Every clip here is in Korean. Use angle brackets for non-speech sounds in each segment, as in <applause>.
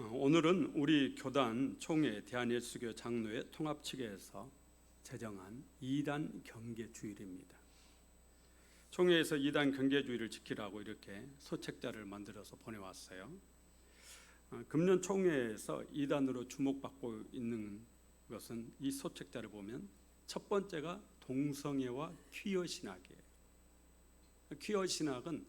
어, 오늘은 우리 교단 총회 대한예수교 장로회 통합 측에서 제정한 이단 경계 주일입니다. 총회에서 이단 경계 주일을 지키라고 이렇게 소책자를 만들어서 보내왔어요. 어, 금년 총회에서 이단으로 주목받고 있는 것은 이 소책자를 보면 첫 번째가 동성애와 퀴어 신학이에요. 퀴어 신학은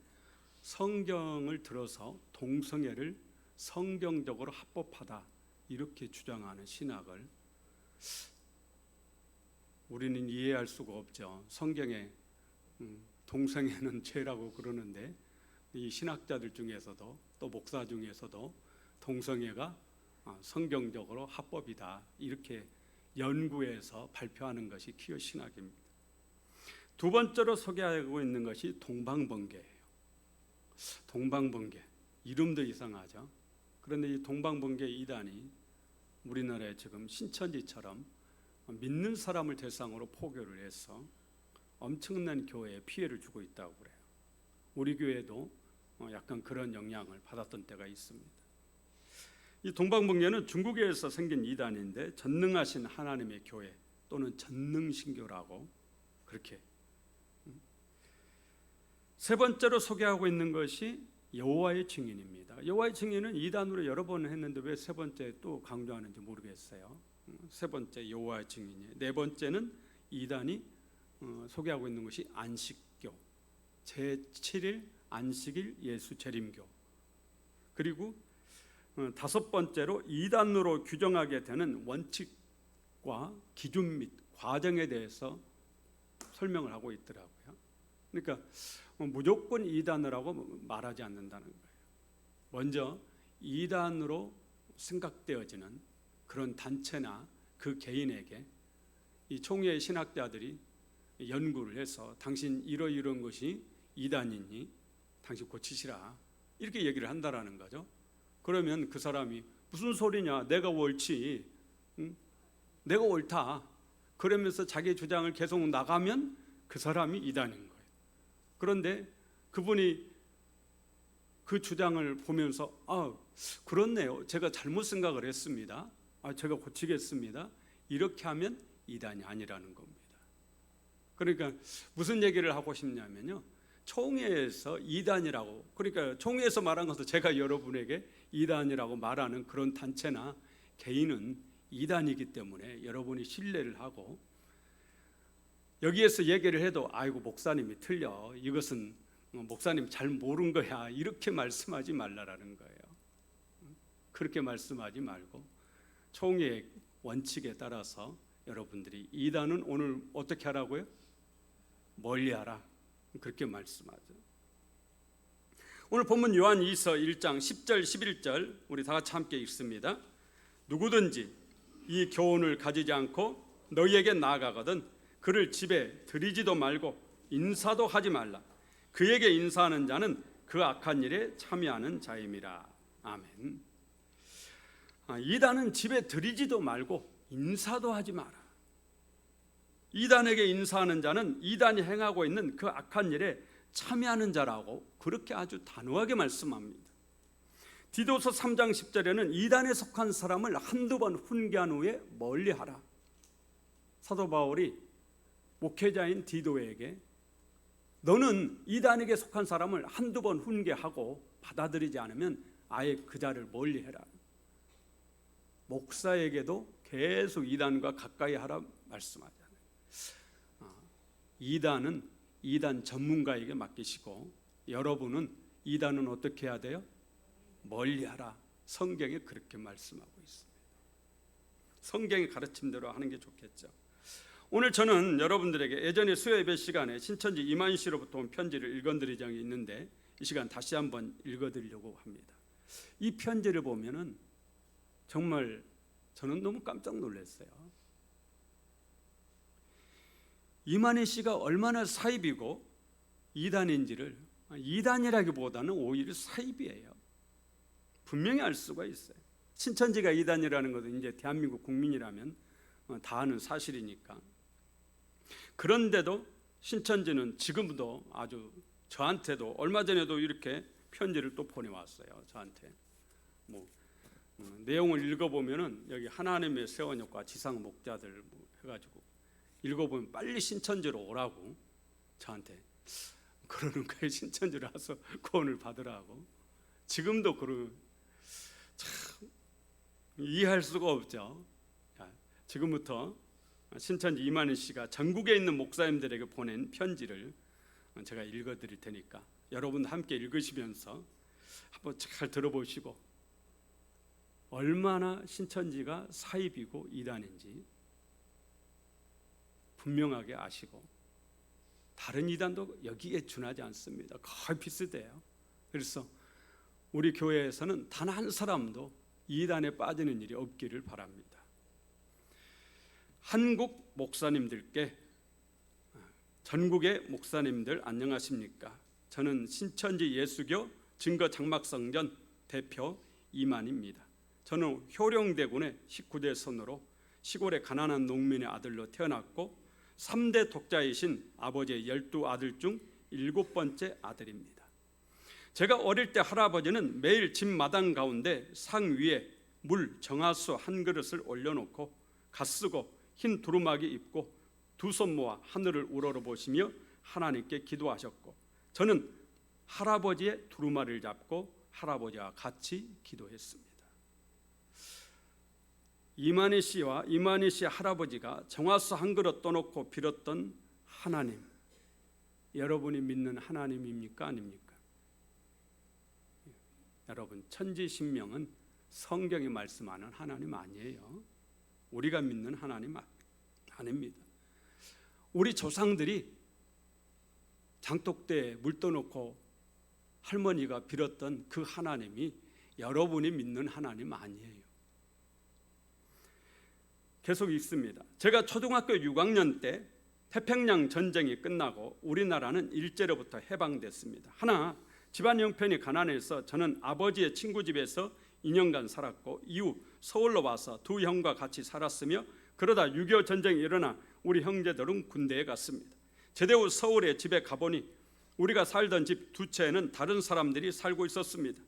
성경을 들어서 동성애를 성경적으로 합법하다 이렇게 주장하는 신학을 우리는 이해할 수가 없죠. 성경에 음, 동성애는 <laughs> 죄라고 그러는데 이 신학자들 중에서도 또 목사 중에서도 동성애가 아, 성경적으로 합법이다 이렇게 연구해서 발표하는 것이 키어 신학입니다. 두 번째로 소개하고 있는 것이 동방번개예요. 동방번개 이름도 이상하죠. 그런데 이 동방번개 이단이 우리나라에 지금 신천지처럼 믿는 사람을 대상으로 포교를 해서 엄청난 교회에 피해를 주고 있다고 그래요. 우리 교회도 어, 약간 그런 영향을 받았던 때가 있습니다. 이 동방번개는 중국에서 생긴 이단인데 전능하신 하나님의 교회 또는 전능신교라고 그렇게 세 번째로 소개하고 있는 것이 여호와의 증인입니다. 여호와의 증인은 이단으로 여러 번 했는데 왜 세 번째 또 강조하는지 모르겠어요. 음, 세 번째 여호와의 증인이에요. 네 번째는 이단이 어, 소개하고 있는 것이 안식교, 제 7일 안식일 예수 재림교. 그리고 어, 다섯 번째로 이단으로 규정하게 되는 원칙과 기준 및 과정에 대해서 설명을 하고 있더라고요. 그러니까 뭐 무조건 이단이라고 말하지 않는다는 거예요. 먼저 이단으로 생각되어지는 그런 단체나 그 개인에게 이 총회 신학자들이 연구를 해서 당신 이러이러한 것이 이단이니 당신 고치시라 이렇게 얘기를 한다라는 거죠. 그러면 그 사람이 무슨 소리냐 내가 옳지 응? 내가 옳다 그러면서 자기 주장을 계속 나가면 그 사람이 이단인 거예요. 그런데 그분이 그 주장을 보면서 아 그렇네요. 제가 잘못 생각을 했습니다. 아 제가 고치겠습니다. 이렇게 하면 이단이 아니라는 겁니다. 그러니까 무슨 얘기를 하고 싶냐면요. 총회에서 이단이라고 그러니까 총회에서 말한 것도 제가 여러분에게 이단이라고 말하는 그런 단체나 개인은 이단이기 때문에 여러분이 신뢰를 하고 여기에서 얘기를 해도 아이고 목사님이 틀려 이것은 목사님 잘 모른 거야 이렇게 말씀하지 말라라는 거예요. 그렇게 말씀하지 말고 총회의 원칙에 따라서 여러분들이 이단은 오늘 어떻게 하라고요? 멀리하라 그렇게 말씀하죠. 오늘 본문 요한 2서 1장 10절 11절 우리 다 같이 함께 읽습니다. 누구든지 이 교훈을 가지지 않고 너희에게 나아가거든 그를 집에 들이지도 말고 인사도 하지 말라. 그에게 인사하는 자는 그 악한 일에 참여하는 자임이라. 아멘. 아, 이단은 집에 들이지도 말고 인사도 하지 마라. 이단에게 인사하는 자는 이단이 행하고 있는 그 악한 일에 참여하는 자라고 그렇게 아주 단호하게 말씀합니다. 디도서 3장 10절에는 이단에 속한 사람을 한두 번 훈계한 후에 멀리하라. 사도 바울이 목회자인 디도에게 너는 이단에게 속한 사람을 한두 번 훈계하고 받아들이지 않으면 아예 그 자를 멀리해라. 목사에게도 계속 이단과 가까이 하라 말씀하잖아요. 아, 이단은 이단 전문가에게 맡기시고 여러분은 이단은 어떻게 해야 돼요? 멀리하라. 성경에 그렇게 말씀하고 있습니다. 성경의 가르침대로 하는 게 좋겠죠. 오늘 저는 여러분들에게 예전에 수요 예배 시간에 신천지 이만 씨로부터 온 편지를 읽어드린 적이 있는데 이 시간 다시 한번 읽어드리려고 합니다. 이 편지를 보면은 정말 저는 너무 깜짝 놀랐어요. 이만희 씨가 얼마나 사입이고 이단인지를 이단이라기보다는 오히려 사입이에요. 분명히 알 수가 있어요. 신천지가 이단이라는 것은 이제 대한민국 국민이라면 어, 다 아는 사실이니까. 그런데도 신천지는 지금도 아주 저한테도 얼마 전에도 이렇게 편지를 또 보내왔어요. 저한테 뭐 음, 내용을 읽어보면은 여기 하나님의 세원역과 지상 목자들 뭐 해가지고 읽어보면 빨리 신천지로 오라고 저한테 그러는 거예요 <laughs> 신천지로 와서 구원을 받으라고 지금도 그런 참 이해할 수가 없죠. 자, 지금부터 신천지 이만희 씨가 전국에 있는 목사님들에게 보낸 편지를 제가 읽어드릴 테니까 여러분 함께 읽으시면서 한번 잘 들어보시고 얼마나 신천지가 사입이고 이단인지 분명하게 아시고 다른 이단도 여기에 준하지 않습니다. 거의 비슷해요. 그래서 우리 교회에서는 단 한 사람도 이단에 빠지는 일이 없기를 바랍니다. 한국 목사님들께 전국의 목사님들 안녕하십니까? 저는 신천지 예수교 증거 장막성전 대표 이만입니다. 저는 효령대군의 19대 손으로 시골의 가난한 농민의 아들로 태어났고 3대 독자이신 아버지의 열두 아들 중 일곱 번째 아들입니다. 제가 어릴 때 할아버지는 매일 집 마당 가운데 상 위에 물 정화수 한 그릇을 올려놓고 갓쓰고 흰 두루마기 입고 두 손 모아 하늘을 우러러 보시며 하나님께 기도하셨고 저는 할아버지의 두루마리를 잡고 할아버지와 같이 기도했습니다. 이만희 씨와 이만희 씨 할아버지가 정화수 한 그릇 떠놓고 빌었던 하나님, 여러분이 믿는 하나님입니까 아닙니까? 여러분 천지신명은 성경이 말씀하는 하나님 아니에요. 우리가 믿는 하나님 아- 아닙니다. 우리 조상들이 장독대에 물 떠놓고 할머니가 빌었던 그 하나님이 여러분이 믿는 하나님 아니에요. 계속 있습니다. 제가 초등학교 6학년 때 태평양 전쟁이 끝나고 우리나라는 일제로부터 해방됐습니다. 하나 집안 형편이 가난해서 저는 아버지의 친구 집에서 2년간 살았고 이후 서울로 와서 두 형과 같이 살았으며 그러다 6.25 전쟁이 일어나 우리 형제들은 군대에 갔습니다. 제대 후 서울에 집에 가보니 우리가 살던 집 두 채에는 다른 사람들이 살고 있었습니다.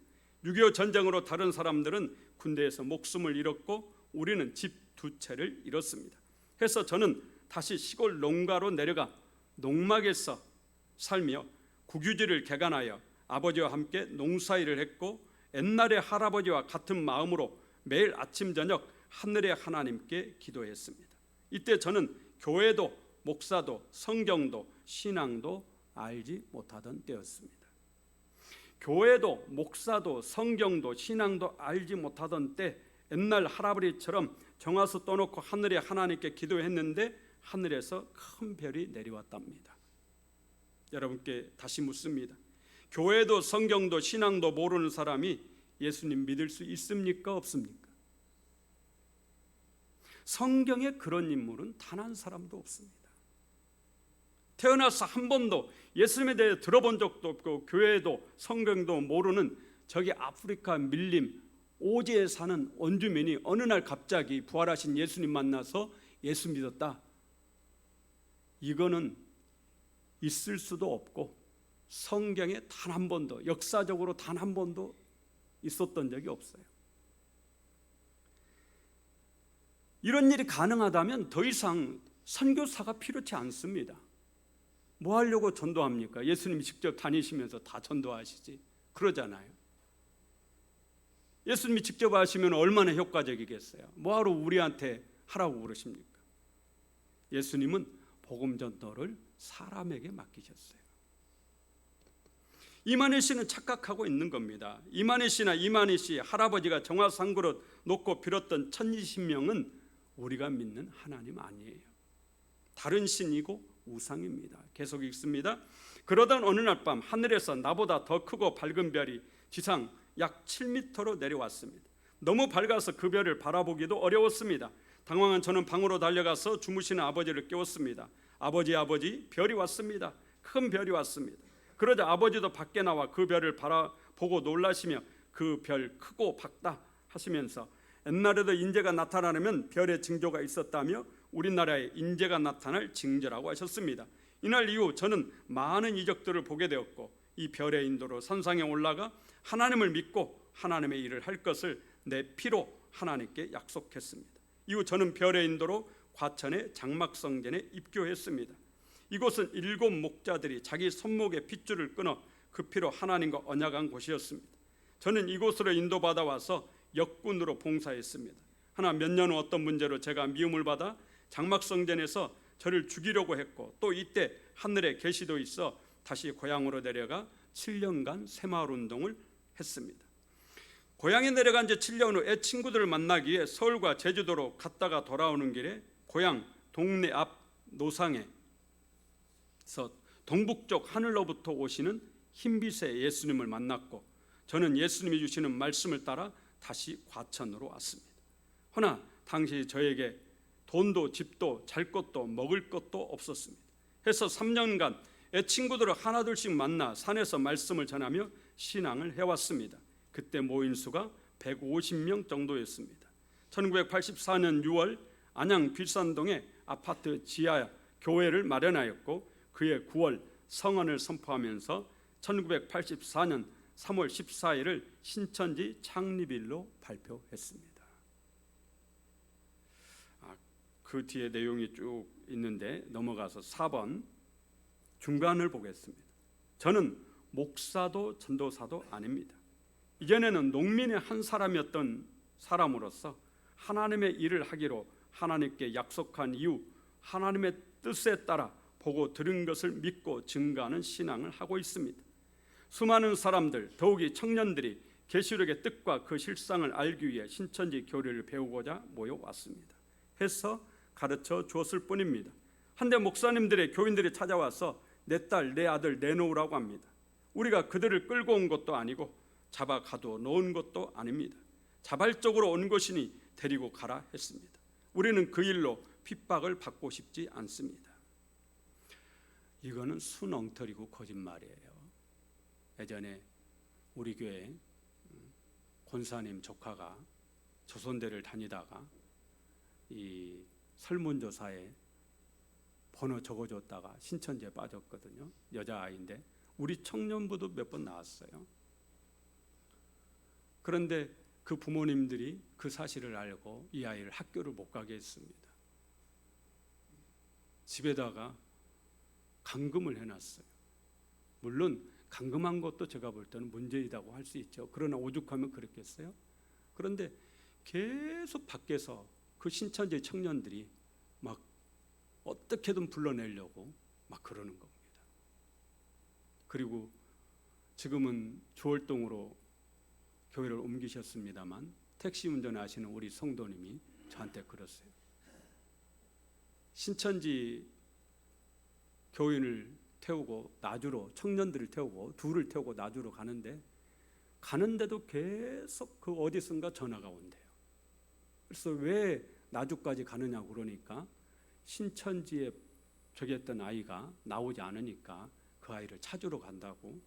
6.25 전쟁으로 다른 사람들은 군대에서 목숨을 잃었고 우리는 집 두 채를 잃었습니다. 해서 저는 다시 시골 농가로 내려가 농막에서 살며 국유지를 개간하여 아버지와 함께 농사일을 했고 옛날의 할아버지와 같은 마음으로 매일 아침 저녁 하늘의 하나님께 기도했습니다. 이때 저는 교회도 목사도 성경도 신앙도 알지 못하던 때였습니다. 교회도 목사도 성경도 신앙도 알지 못하던 때 옛날 할아버지처럼 정화수 떠놓고 하늘의 하나님께 기도했는데 하늘에서 큰 별이 내려왔답니다. 여러분께 다시 묻습니다. 교회도 성경도 신앙도 모르는 사람이 예수님 믿을 수 있습니까 없습니까? 성경에 그런 인물은 단 한 사람도 없습니다. 태어나서 한 번도 예수님에 대해 들어본 적도 없고 교회도 성경도 모르는 저기 아프리카 밀림 오지에 사는 원주민이 어느 날 갑자기 부활하신 예수님 만나서 예수 믿었다. 이거는 있을 수도 없고 성경에 단 한 번도 역사적으로 단 한 번도 있었던 적이 없어요. 이런 일이 가능하다면 더 이상 선교사가 필요치 않습니다. 뭐 하려고 전도합니까? 예수님이 직접 다니시면서 다 전도하시지. 그러잖아요. 예수님이 직접 하시면 얼마나 효과적이겠어요? 뭐하러 우리한테 하라고 그러십니까? 예수님은 복음 전도를 사람에게 맡기셨어요. 이만희 씨는 착각하고 있는 겁니다. 이만희 씨나 이만희 씨 할아버지가 정화상 그릇 놓고 빌었던 천이신명은 우리가 믿는 하나님 아니에요. 다른 신이고 우상입니다. 계속 읽습니다. 그러던 어느 날 밤 하늘에서 나보다 더 크고 밝은 별이 지상 약 7미터로 내려왔습니다. 너무 밝아서 그 별을 바라보기도 어려웠습니다. 당황한 저는 방으로 달려가서 주무시는 아버지를 깨웠습니다. 아버지 아버지 별이 왔습니다. 큰 별이 왔습니다. 그러자 아버지도 밖에 나와 그 별을 바라보고 놀라시며 그 별 크고 밝다 하시면서 옛날에도 인재가 나타나려면 별의 징조가 있었다며 우리나라에 인재가 나타날 징조라고 하셨습니다. 이날 이후 저는 많은 이적들을 보게 되었고 이 별의 인도로 산상에 올라가 하나님을 믿고 하나님의 일을 할 것을 내 피로 하나님께 약속했습니다. 이후 저는 별의 인도로 과천의 장막성전에 입교했습니다. 이곳은 일곱 목자들이 자기 손목에 핏줄을 끊어 그 피로 하나님과 언약한 곳이었습니다. 저는 이곳으로 인도받아 와서 역군으로 봉사했습니다. 하나 몇 년 후 어떤 문제로 제가 미움을 받아 장막성전에서 저를 죽이려고 했고 또 이때 하늘에 계시도 있어 다시 고향으로 내려가 7년간 새마을 운동을 했습니다. 고향에 내려간 지 7년 후애 친구들을 만나기 위해 서울과 제주도로 갔다가 돌아오는 길에 고향 동네 앞 노상에서 동북쪽 하늘로부터 오시는 흰빛의 예수님을 만났고 저는 예수님이 주시는 말씀을 따라 다시 과천으로 왔습니다. 허나 당시 저에게 돈도 집도 잘 것도 먹을 것도 없었습니다. 해서 3년간 애 친구들을 하나둘씩 만나 산에서 말씀을 전하며 신앙을 해왔습니다. 그때 모인 수가 150명 정도였습니다. 1984년 6월 안양 빌산동에 아파트 지하 교회를 마련하였고 그해 9월 성언을 선포하면서 1984년 3월 14일을 신천지 창립일로 발표했습니다. 아, 그 뒤에 내용이 쭉 있는데 넘어가서 4번 중간을 보겠습니다. 저는 목사도 전도사도 아닙니다. 이전에는 농민의 한 사람이었던 사람으로서 하나님의 일을 하기로 하나님께 약속한 이후 하나님의 뜻에 따라 보고 들은 것을 믿고 증가하는 신앙을 하고 있습니다. 수많은 사람들, 더욱이 청년들이 계시록의 뜻과 그 실상을 알기 위해 신천지 교리를 배우고자 모여왔습니다. 해서 가르쳐 주었을 뿐입니다. 한데 목사님들의 교인들이 찾아와서 내 딸, 내 아들 내놓으라고 합니다. 우리가 그들을 끌고 온 것도 아니고 잡아 가두어 놓은 것도 아닙니다. 자발적으로 온 것이니 데리고 가라 했습니다. 우리는 그 일로 핍박을 받고 싶지 않습니다. 이거는 순엉터리고 거짓말이에요. 예전에 우리 교회 음, 권사님 조카가 조선대를 다니다가 이 설문조사에 번호 적어줬다가 신천지에 빠졌거든요. 여자아이인데 우리 청년부도 몇 번 나왔어요. 그런데 그 부모님들이 그 사실을 알고 이 아이를 학교를 못 가게 했습니다. 집에다가 감금을 해놨어요. 물론 감금한 것도 제가 볼 때는 문제이다고 할 수 있죠. 그러나 오죽하면 그렇겠어요? 그런데 계속 밖에서 그 신천지 청년들이 막 어떻게든 불러내려고 막 그러는 겁니다. 그리고 지금은 조월동으로 교회를 옮기셨습니다만 택시 운전하시는 우리 성도님이 저한테 그러세요. 신천지 교인을 태우고 나주로 청년들을 태우고 둘을 태우고 나주로 가는데 가는데도 계속 그 어디선가 전화가 온대요. 그래서 왜 나주까지 가느냐고 그러니까 신천지에 저기 했던 아이가 나오지 않으니까 그 아이를 찾으러 간다고.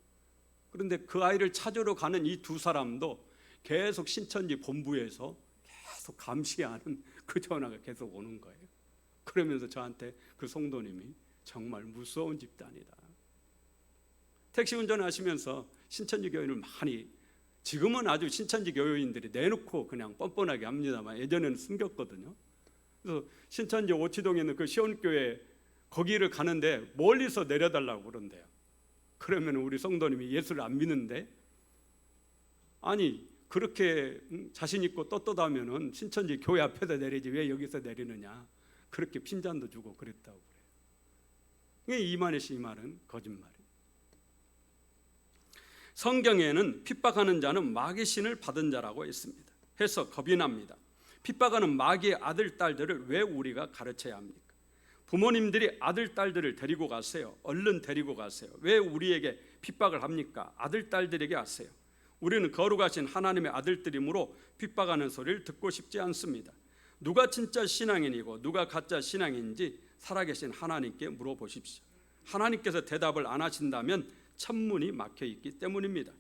그런데 그 아이를 찾으러 가는 이 두 사람도 계속 신천지 본부에서 계속 감시하는 그 전화가 계속 오는 거예요. 그러면서 저한테 그 성도님이 정말 무서운 집단이다. 택시 운전하시면서 신천지 교인을 많이 지금은 아주 신천지 교인들이 내놓고 그냥 뻔뻔하게 합니다만 예전에는 숨겼거든요. 그래서 신천지 오치동에 있는 그 시온교회 거기를 가는데 멀리서 내려달라고 그런대요. 그러면 우리 성도님이 예수를 안 믿는데 아니 그렇게 자신 있고 떳떳하면은 신천지 교회 앞에다 내리지 왜 여기서 내리느냐 그렇게 핀잔도 주고 그랬다고. 이만희 씨이 말은 거짓말이에요. 성경에는 핍박하는 자는 마귀 신을 받은 자라고 했습니다. 해서 겁이 납니다. 핍박하는 마귀의 아들 딸들을 왜 우리가 가르쳐야 합니까? 부모님들이 아들 딸들을 데리고 가세요. 얼른 데리고 가세요. 왜 우리에게 핍박을 합니까? 아들 딸들에게 하세요. 우리는 거룩하신 하나님의 아들들이므로 핍박하는 소리를 듣고 싶지 않습니다. 누가 진짜 신앙인이고 누가 가짜 신앙인지 살아계신 하나님께 물어보십시오. 하나님께서 대답을 안 하신다면 천문이 막혀 있기 때문입니다.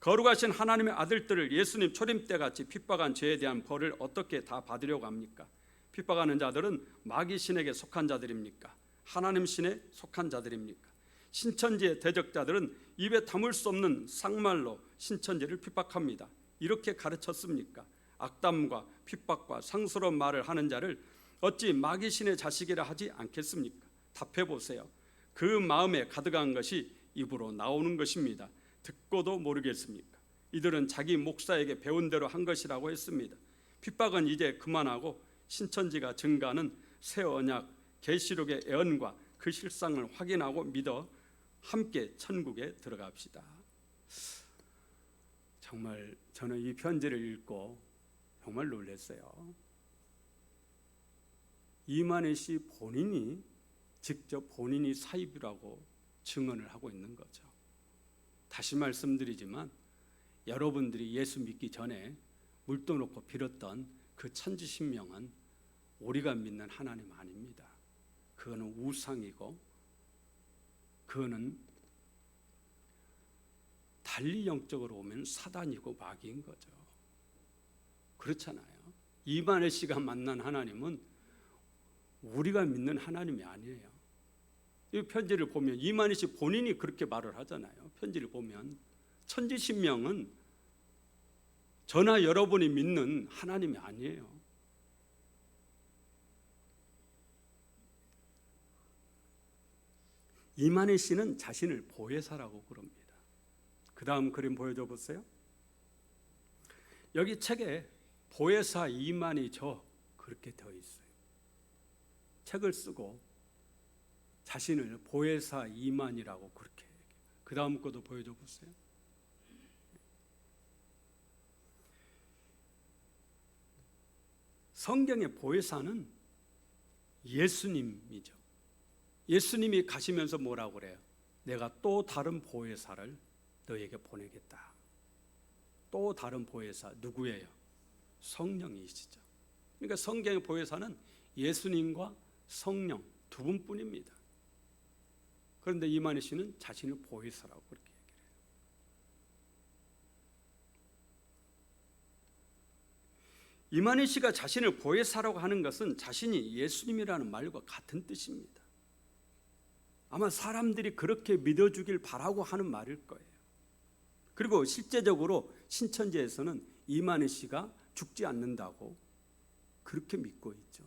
거룩하신 하나님의 아들들을 예수님 초림 때 같이 핍박한 죄에 대한 벌을 어떻게 다 받으려고 합니까? 핍박하는 자들은 마귀 신에게 속한 자들입니까? 하나님 신에 속한 자들입니까? 신천지의 대적자들은 입에 담을 수 없는 쌍말로 신천지를 핍박합니다. 이렇게 가르쳤습니까? 악담과 핍박과 상스러운 말을 하는 자를 어찌 마귀신의 자식이라 하지 않겠습니까? 답해 보세요. 그 마음에 가득한 것이 입으로 나오는 것입니다. 듣고도 모르겠습니까? 이들은 자기 목사에게 배운 대로 한 것이라고 했습니다. 핍박은 이제 그만하고 신천지가 증가하는 새 언약 계시록의 예언과 그 실상을 확인하고 믿어 함께 천국에 들어갑시다. 정말 저는 이 편지를 읽고 정말 놀랐어요. 이만희 씨 본인이 직접 본인이 사입이라고 증언을 하고 있는 거죠. 다시 말씀드리지만 여러분들이 예수 믿기 전에 물도 놓고 빌었던 그 천지신명은 우리가 믿는 하나님 아닙니다. 그거는 우상이고 그거는 달리 영적으로 오면 사단이고 마귀인 거죠. 그렇잖아요. 이만희 씨가 만난 하나님은 우리가 믿는 하나님이 아니에요. 이 편지를 보면 이만희 씨 본인이 그렇게 말을 하잖아요. 편지를 보면 천지신명은 저나 여러분이 믿는 하나님이 아니에요. 이만희 씨는 자신을 보혜사라고 부릅니다. 그 다음 그림 보여줘 보세요. 여기 책에 보혜사 이만희 저 그렇게 되어 있어요. 책을 쓰고 자신을 보혜사 이만이라고 그렇게 그 다음 것도 보여줘 보세요. 성경의 보혜사는 예수님이죠. 예수님이 가시면서 뭐라고 그래요? 내가 또 다른 보혜사를 너에게 보내겠다. 또 다른 보혜사 누구예요? 성령이시죠. 그러니까 성경의 보혜사는 예수님과 성령 두 분뿐입니다. 그런데 이만희 씨는 자신을 보혜사라고 그렇게 얘기를 해요. 이만희 씨가 자신을 보혜사라고 하는 것은 자신이 예수님이라는 말과 같은 뜻입니다. 아마 사람들이 그렇게 믿어주길 바라고 하는 말일 거예요. 그리고 실제적으로 신천지에서는 이만희 씨가 죽지 않는다고 그렇게 믿고 있죠.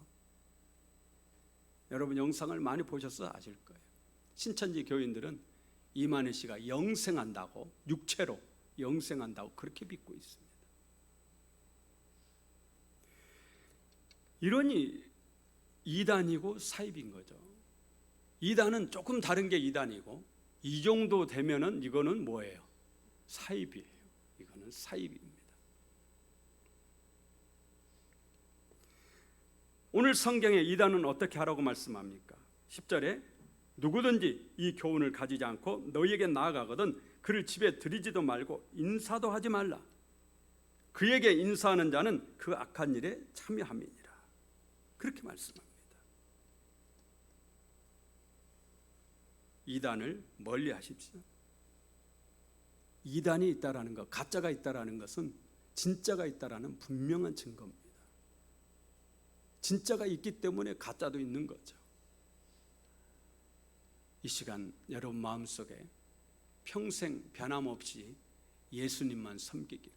여러분 영상을 많이 보셔서 아실 거예요. 신천지 교인들은 이만희 씨가 영생한다고 육체로 영생한다고 그렇게 믿고 있습니다. 이러니 이단이고 사입인 거죠. 이단은 조금 다른 게 이단이고 이 정도 되면은 이거는 뭐예요? 사입이에요. 이거는 사입입니다. 오늘 성경에 이단은 어떻게 하라고 말씀합니까? 10절에 누구든지 이 교훈을 가지지 않고 너희에게 나아가거든 그를 집에 들이지도 말고 인사도 하지 말라. 그에게 인사하는 자는 그 악한 일에 참여함이니라. 그렇게 말씀합니다. 이단을 멀리 하십시오. 이단이 있다라는 것, 가짜가 있다라는 것은 진짜가 있다라는 분명한 증거입니다. 진짜가 있기 때문에 가짜도 있는 거죠. 이 시간 여러분 마음속에 평생 변함없이 예수님만 섬기기로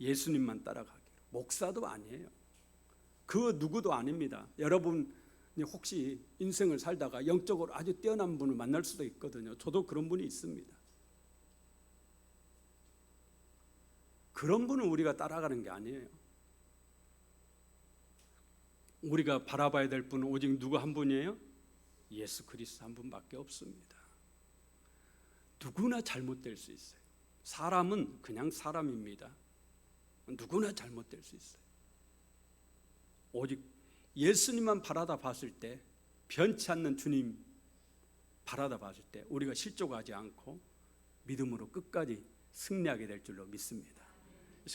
예수님만 따라가기로 목사도 아니에요. 그 누구도 아닙니다. 여러분 혹시 인생을 살다가 영적으로 아주 뛰어난 분을 만날 수도 있거든요. 저도 그런 분이 있습니다. 그런 분은 우리가 따라가는 게 아니에요. 우리가 바라봐야 될 분은 오직 누구 한 분이에요? 예수 그리스도 한 분밖에 없습니다. 누구나 잘못될 수 있어요. 사람은 그냥 사람입니다. 누구나 잘못될 수 있어요. 오직 예수님만 바라다 봤을 때 변치 않는 주님 바라다 봤을 때 우리가 실족하지 않고 믿음으로 끝까지 승리하게 될 줄로 믿습니다.